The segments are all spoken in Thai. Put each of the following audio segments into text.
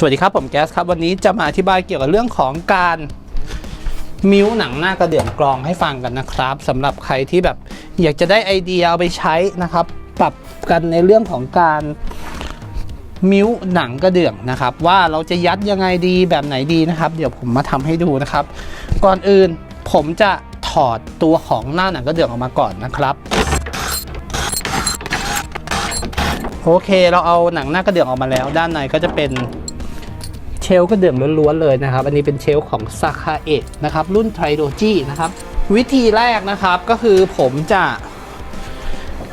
สวัสดีครับผมแก๊สครับวันนี้จะมาอธิบายเกี่ยวกับเรื่องของการมิ้วหนังหน้ากระเดื่องกรองให้ฟังกันนะครับสำหรับใครที่แบบอยากจะได้ไอเดียเอาไปใช้นะครับ ปรับกันในเรื่องของการมิ้วหนังกระเดื่องนะครับ ว่าเราจะยัดยังไงดีแบบไหนดีนะครับ เดี๋ยวผมมาทำให้ดูนะครับ ก่อนอื่นผมจะถอดตัวของหน้าหนังกระเดื่องออกมาก่อนนะครับโอเค เราเอาหนังหน้ากระเดื่องออกมาแล้ว ด้านในก็จะเป็น ชลกระเดื่องล้วนๆเลยนะครับ อันนี้เป็นเชลของซาคาเอะนะครับ รุ่นไทโดจีนะครับ วิธีแรกนะครับก็คือผมจะ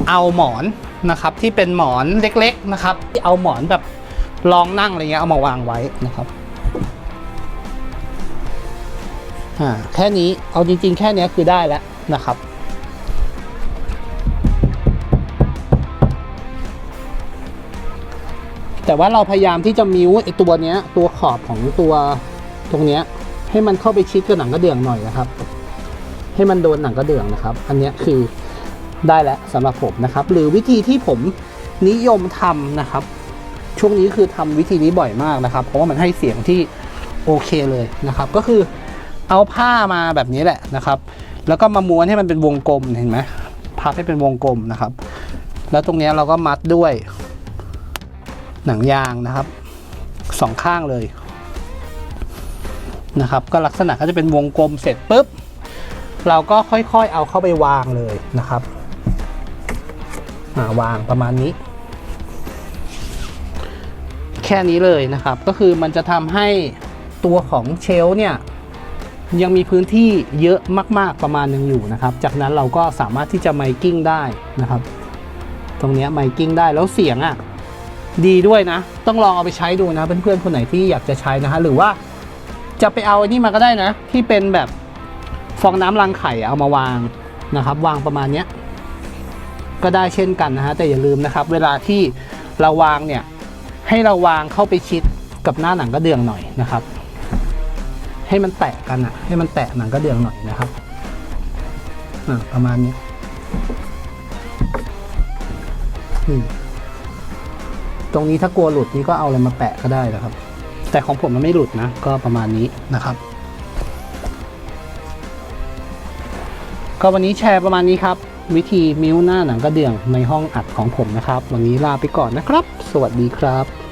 เอาหมอนนะครับที่เป็นหมอนเล็กๆนะครับที่เอาหมอนแบบรองนั่งอะไรเงี้ยเอามาวางไว้นะครับอ่าแค่นี้เอาจริงๆ แค่นี้คือได้แล้วนะครับ แต่ว่าเราพยายามที่จะมิวไอตัวเนี้ยตัวขอบของตัวตรงเนี้ยให้มันเข้าไปชิดกับหนังกระเดื่องหน่อยนะครับ ให้มันโดนหนังกระเดื่องนะครับ อันนี้คือได้แล้วสำหรับผมนะครับ หรือวิธีที่ผมนิยมทำนะครับ ช่วงนี้คือทำวิธีนี้บ่อยมากนะครับ เพราะว่ามันให้เสียงที่โอเคเลยนะครับ ก็คือเอาผ้ามาแบบนี้แหละนะครับ แล้วก็มาม้วนให้มันเป็นวงกลมเห็นไหมพับให้เป็นวงกลมนะครับ แล้วตรงนี้เราก็มัดด้วย หนังยางนะครับสองข้างเลยนะครับ ก็ลักษณะก็จะเป็นวงกลมเสร็จปุ๊บ เราก็ค่อยๆเอาเข้าไปวางเลยนะครับาวางประมาณนี้ แค่นี้เลยนะครับ ก็คือมันจะทำให้ตัวของเชลเนี่ย ยังมีพื้นที่เยอะมาก ๆประมาณหนึงอยู่นะครับ จากนั้นเราก็สามารถที่จะไมกิ้งได้นะครับ ตรงนี้ไมกิ้งได้แล้วเสียงอะ่ะ ดีด้วยนะ ต้องลองเอาไปใช้ดูนะเพื่อนๆคนไหนที่อยากจะใช้นะฮะหรือว่าจะไปเอาไอ้นี่มาก็ได้นะ ที่เป็นแบบฟองน้ำรังไข่เอามาวางนะครับ วางประมาณเนี้ยก็ได้เช่นกันนะฮะแต่อย่าลืมนะครับ เวลาที่เราวางเนี่ยให้เราวางเข้าไปชิดกับหน้าหนังกระเดื่องหน่อยนะครับ ให้มันแตะกันอะให้มันแตะหนังกระเดื่องหน่อยนะครับประมาณนี้นี่ ตรงนี้ถ้ากลัวหลุดนี่ก็เอาอะไรมาแปะก็ได้นะครับ แต่ของผมมันไม่หลุดนะ ก็ประมาณนี้นะครับ ก็วันนี้แชร์ประมาณนี้ครับ วิธีมิ้วหน้าหนังกระเดื่องในห้องอัดของผมนะครับ วันนี้ลาไปก่อนนะครับ สวัสดีครับ